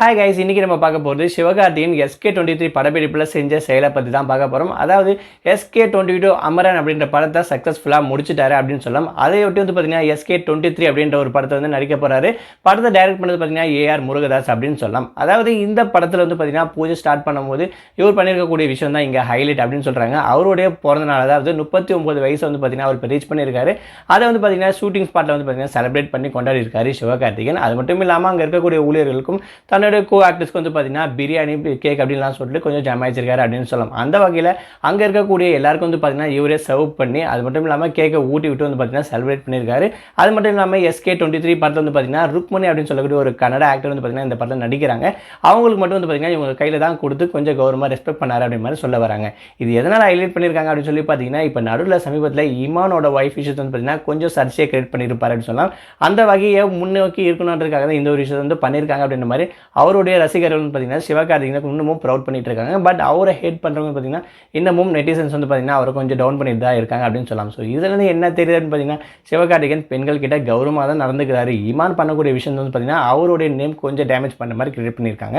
Hi guys இன்றைக்கி நம்ம பார்க்க போகிறது சிவகார்த்தியின் எஸ்கே டுவெண்ட்டி த்ரீ படப்பிடிப்பில் செஞ்ச செயலை பற்றி தான் பார்க்க போகிறோம் அதாவது எஸ்கே டுவெண்ட்டி டூ அமரன் அப்படின்ற படத்தை சக்ஸஸ்ஃபுல்லாக முடிச்சிட்டாரு அப்படின்னு சொல்லலாம். அதை ஒட்டி வந்து பார்த்தீங்கன்னா எஸ்கே டுவெண்ட்டி த்ரீ அப்படின்ற ஒரு படத்தை வந்து நடிக்க போகிறாரு படத்தை டைரக்ட் பண்ணது பார்த்தீங்கன்னா ஏஆர் முருகதாஸ் அப்படின்னு சொல்லலாம். அதாவது இந்த படத்தில் வந்து பார்த்தீங்கன்னா பூஜை ஸ்டார்ட் பண்ணும்போது இவர் பண்ணியிருக்கக்கூடிய விஷயம் தான் இங்கே ஹைலைட் அப்படின்னு சொல்கிறாங்க அவருடைய பிறந்த நாள் அதாவது முப்பத்தி ஒம்பது வயசு வந்து பார்த்தீங்கன்னா அவர் ரீச் பண்ணியிருக்காரு. அதை வந்து பார்த்தீங்கன்னா ஷூட்டிங் ஸ்பாட்டில் வந்து பார்த்தீங்கன்னா செலிப்ரேட் பண்ணி கொண்டாடி இருக்காரு சிவகார்த்திகேயன். அது மட்டும் இல்லாமல் அங்கே இருக்கக்கூடிய ஊழியர்களுக்கும் தன்னுடைய கோ ஆக்டர்ஸ்க்கு வந்து பார்த்தீங்கன்னா பிரியாணி கேக் அப்படின்லாம் சொல்லிட்டு கொஞ்சம் ஜமாயிச்சிருக்காரு அப்படின்னு சொல்லலாம். அந்த வகையில் அங்கே இருக்கக்கூடிய எல்லாருக்கும் வந்து பார்த்தீங்கன்னா இவரே சர்வ் பண்ணி அது மட்டும் இல்லாமல் கேக்கை ஊட்டி விட்டு வந்து பார்த்தீங்கன்னா செலிப்ரேட் பண்ணியிருக்காரு அது மட்டும் இல்லாமல் எஸ்கே டுவெண்ட்டி த்ரீ படத்தில் வந்து பார்த்தீங்கன்னா ருக்மணி அப்படின்னு சொல்லக்கூடிய ஒரு கன்னட ஆக்டர் வந்து பார்த்தீங்கன்னா இந்த படத்தில் நடிக்கிறாங்க. அவங்களுக்கு மட்டும் வந்து பார்த்தீங்கன்னா இவங்க கையில் தான் கொடுத்து கொஞ்சம் கௌரவமாக ரெஸ்பெக்ட் பண்ணார் அப்படின்னு மாதிரி சொல்ல வராங்க. இது எதனால் ஹைலைட் பண்ணியிருக்காங்க அப்படின்னு சொல்லி பார்த்தீங்கன்னா இப்போ நடுவில் சமீபத்தில் இமானோட ஒய்ஃப் விஷயத்தை வந்து பார்த்தீங்கன்னா கொஞ்சம் சர்ச்சையை கிரியேட் பண்ணியிருப்பாரு அப்படின்னு சொல்லலாம். அந்த வகையை முன்னோக்கி இருக்கணுன்றதுக்காக தான் இந்த ஒரு விஷயத்தை வந்து பண்ணியிருக்காங்க அப்படின்ற மாதிரி அவருடைய ரசிகர்கள் பார்த்தீங்கன்னா சிவகார்த்திகனுக்கு இன்னமும் ப்ரௌட் பண்ணிகிட்டு இருக்காங்க பட் அவரை ஹேட் பண்ணுறவங்க பார்த்தீங்கன்னா இன்னமும் நெட்டிசன்ஸ் வந்து பார்த்தீங்கன்னா அவரை கொஞ்சம் டவுன் பண்ணிட்டு தான் இருக்காங்க அப்படின்னு சொல்லலாம். ஸோ இதுலேருந்து என்ன தெரியுதுன்னு பார்த்தீங்கன்னா சிவகார்த்திகன் பெண்கள் கிட்ட கௌரவமாக தான் நடந்துக்கிறாரு. இமான் பண்ணக்கூடிய விஷயம் வந்து பார்த்தீங்கன்னா அவருடைய நேம் கொஞ்சம் டேமேஜ் பண்ண மாதிரி கிரியேட் பண்ணியிருக்காங்க.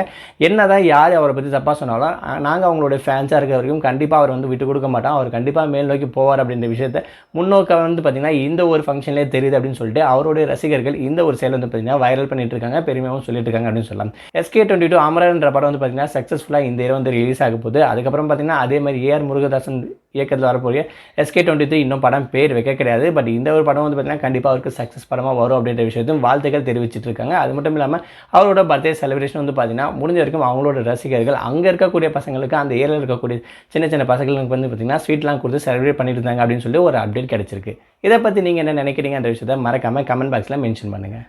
என்னதான் யார் அவரை பற்றி தப்பாக சொன்னாலும் நாங்கள் அவங்களுடைய ஃபேன்ஸாக இருக்க வரைக்கும் கண்டிப்பாக அவர் வந்து விட்டு கொடுக்க மாட்டோம். அவர் கண்டிப்பாக மேல் நோக்கி போவார் அப்படின்ற விஷயத்தை முன்னோக்க வந்து பார்த்தீங்கன்னா இந்த ஒரு ஃபங்க்ஷன்லேயே தெரியுது அப்படின்னு சொல்லிட்டு அவருடைய ரசிகர்கள் இந்த ஒரு செயல் வந்து பார்த்தீங்கன்னா வைரல் பண்ணிட்டு இருக்காங்க பெருமையாகவும் சொல்லிட்டு இருக்காங்க அப்படின்னு சொல்லலாம். எஸ்கே டுவெண்ட்டி டூ அமரன்ற படம் வந்து பார்த்தீங்கன்னா சக்ஸஸ்ஃபுல்லாக இந்த இயர் வந்து ரிலீஸ் ஆக போகுது. அதுக்கப்புறம் பார்த்தீங்கன்னா அதே மாதிரி ஏஆர் முருகதாசன் இயக்கத்தில் வரக்கூடிய எஸ்கே டுவெண்ட்டி த்ரீ இன்னும் படம் பேர் வைக்க கிடையாது. பட் இந்த ஒரு படம் வந்து பார்த்தீங்கன்னா கண்டிப்பாக அவருக்கு சக்ஸஸ் படமாக வரும் அப்படின்ற விஷயத்தையும் வாழ்த்துக்கள் தெரிவிச்சிட்டு இருக்காங்க. அது மட்டும் இல்லாமல் அவரோட பர்த்டே செலிப்ரேஷன் வந்து பார்த்தீங்கன்னா முடிஞ்ச வரைக்கும் அவங்களோட ரசிகர்கள் அங்கே இருக்கக்கூடிய பசங்களுக்கு அந்த ஏரியில் இருக்கக்கூடிய சின்ன சின்ன பசங்களுக்கு வந்து பார்த்தீங்கன்னா ஸ்வீட்லாம் கொடுத்து செலிப்ரேட் பண்ணிட்டு இருந்தாங்க அப்படின்னு சொல்லி ஒரு அப்டேட் கிடச்சிருக்கு. இதை பற்றி நீங்கள் என்ன நினைக்கிறீங்கன்ற விஷயத்தை மறக்காமல் கமெண்ட் பாக்ஸில் மென்ஷன் பண்ணுங்கள்